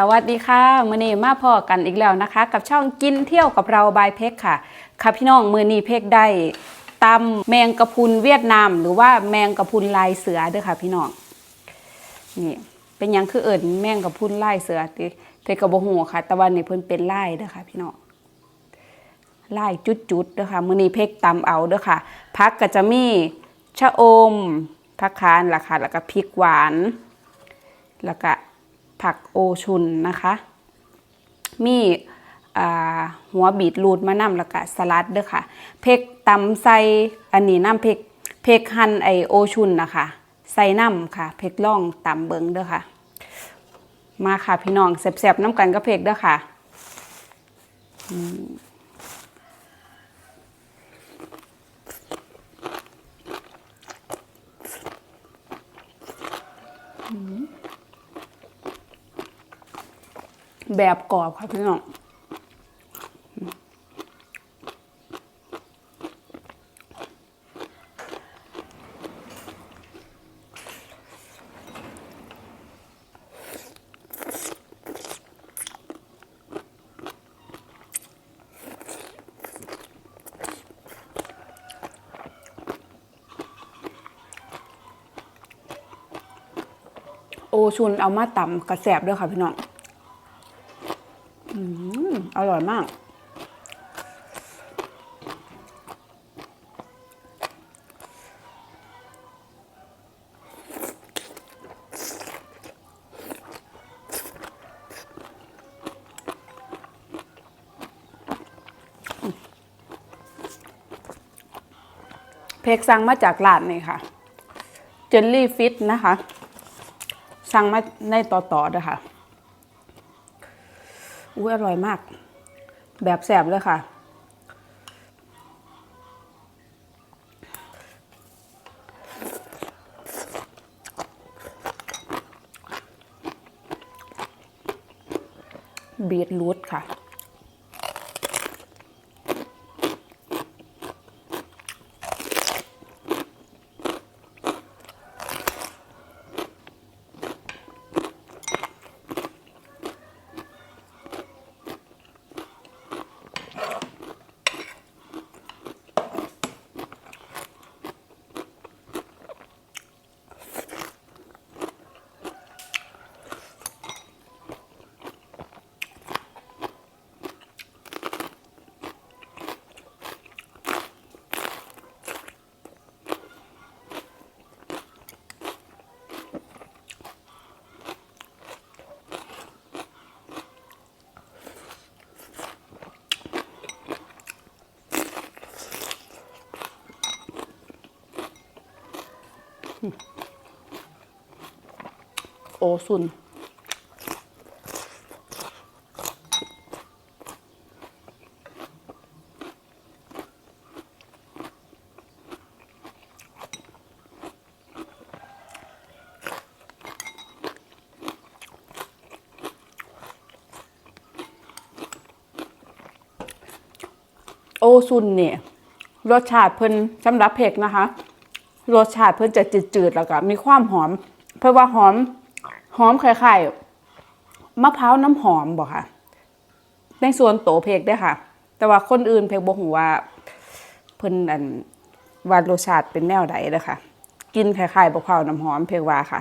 สวัสดีค่ะมือนี้มาพอกันอีกแล้วนะคะ กับช่องกินเที่ยวกับเราบายเพกค่ะ ค่ะพี่น้องมือนี้เพกได้ตำแมงกะพุนเวียดนาม หรือว่าแมงกะพุนลายเสือเด้อค่ะ พี่น้องนี่เป็นยังคือเอิญแมงกะพุนลายเสือติเพกกระบหัวค่ะต่วันนี้เพิ่นเป็นลายเด้อค่ะ พี่น้องลายจุดๆเด้อค่ะมือนี้เพกตำเอาเด้อค่ะพักก็จะมีชะอมผักคานล่ะค่ะแล้วก็พริกหวานแล้วก็ ผักโอชุนนะคะ มีหัวบีดรูดมะนำแล้วก็สลัดเด้อค่ะ เพกตำใส่อันนี้น้ำเพกเพกหั่นไอโอชุนนะคะ ใส่น้ำค่ะ เพกล่องตำเบิงเด้อค่ะ มาค่ะพี่น้องแซ่บๆน้ำกันก็เพกเด้อค่ะ แบบกรอบค่ะพี่น้องโอชุนเอามาต่ำกระแสบด้วยค่ะพี่น้อง อร่อยมาก เพกสั่งมาจากร้านนี่ค่ะ เจลลี่ฟิตนะคะ สั่งมาในต่อๆด้วยค่ะ อุ้ยอร่อยมาก แบบแสบเลยค่ะบีทรูทค่ะ โอซุนโอซุนเนี่ยรสชาติเพิ่นสำหรับเผ็กนะคะ รสชาติเพิ่นจะจืดๆแล้วก็มีความหอม เพราะว่าหอม หอมคล้ายๆมะพร้าวน้ำหอมบอกค่ะ ในส่วนโตเพกได้ค่ะ แต่ว่าคนอื่นเพกบอกว่าเพิ่นอันวานรสชาติเป็นแนวใดเลยค่ะกินคล้ายๆมะพร้าวน้ำหอมเพกว่าค่ะ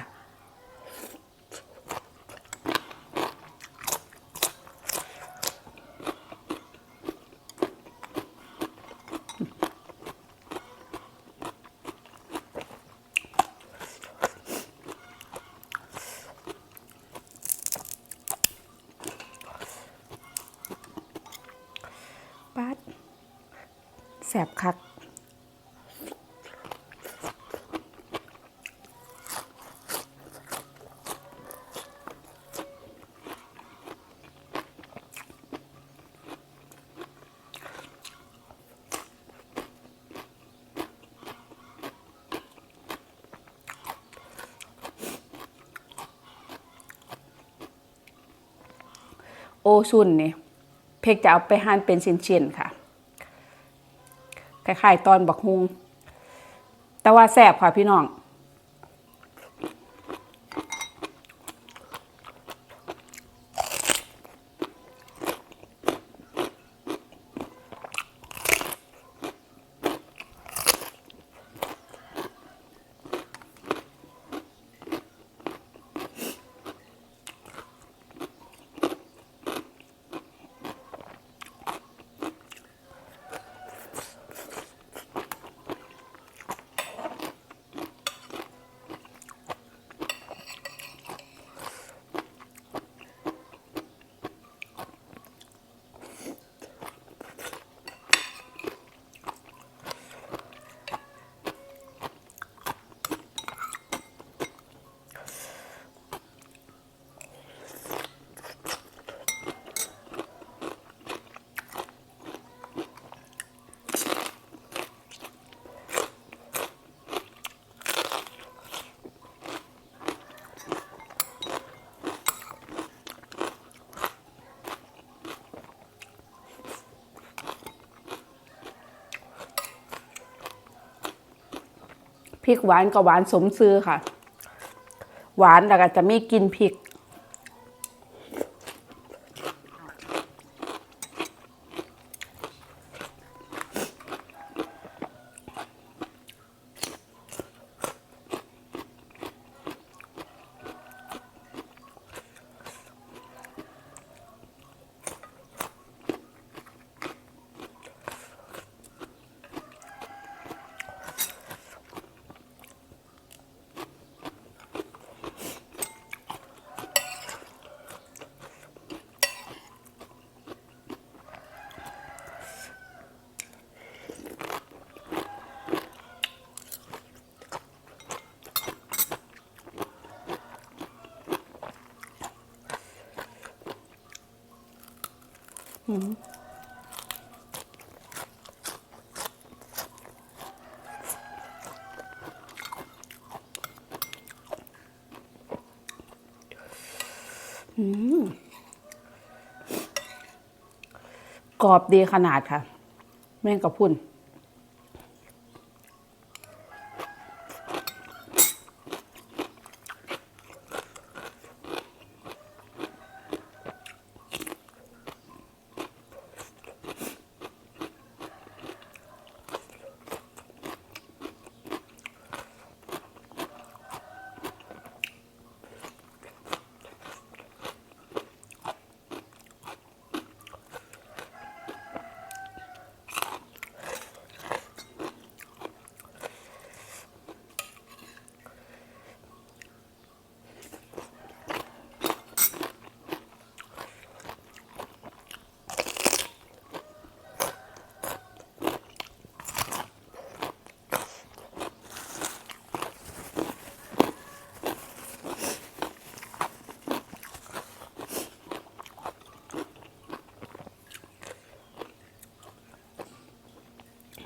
แสบคักโอซุนนี่เพกจะเอาไปหั่นเป็นชิ้นๆค่ะ คล้ายๆตอนบักฮุงแต่ว่าแซ่บค่ะพี่น้อง พริกหวานกับหวานสมซื้อค่ะ หวานแล้วก็จะมีกลินพริก กรอบดีขนาดค่ะ แม่งกับพุ่น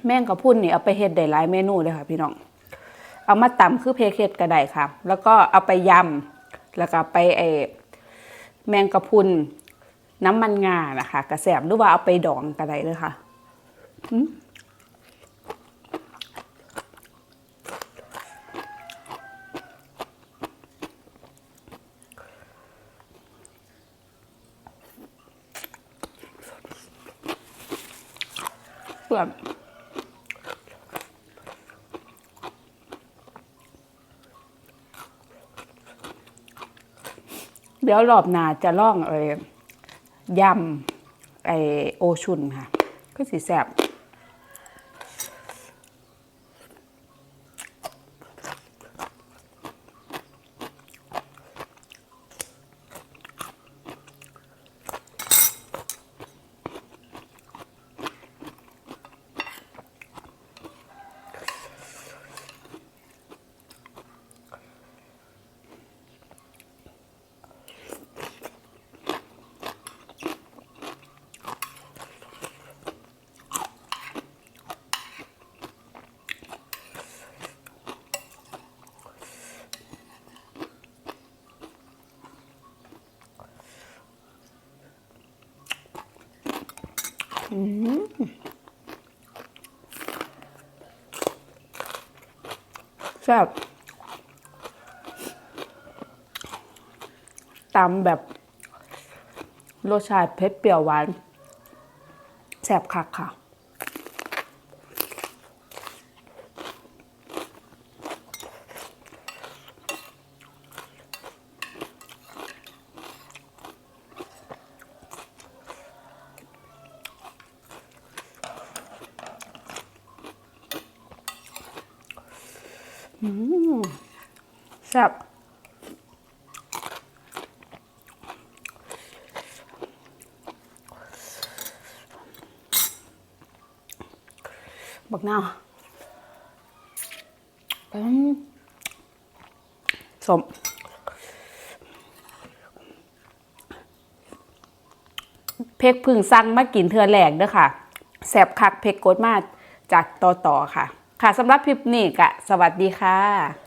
แมงกะพุ่นนี่เอาไปเฮ็ดได้หลายเมนูเลยค่ะ พี่น้อง เอามาตำคือเพเคเฮ็ดก็ได้ค่ะ แล้วก็เอาไปยำแล้วก็ไปไอแมงกะพรุนน้ำมันงานะคะ กระแสบหรือว่าเอาไปดองก็ได้เลยค่ะ เดี๋ยวรอบหน้าจะล่องเอ้ยยำไอโอชุนค่ะ ก็สีแสบ แซ่บตำแบบรสชาติเผ็ดเปรี้ยวหวานแซ่บคักค่ะ แซ่บบักนาวสมเพกพึ่งสั่งมากินเทือแหลกเด้อค่ะแสบคักเพกโกดมาจากต่อต่อค่ะ ค่ะสำหรับคลิปนี้กะ สวัสดีค่ะ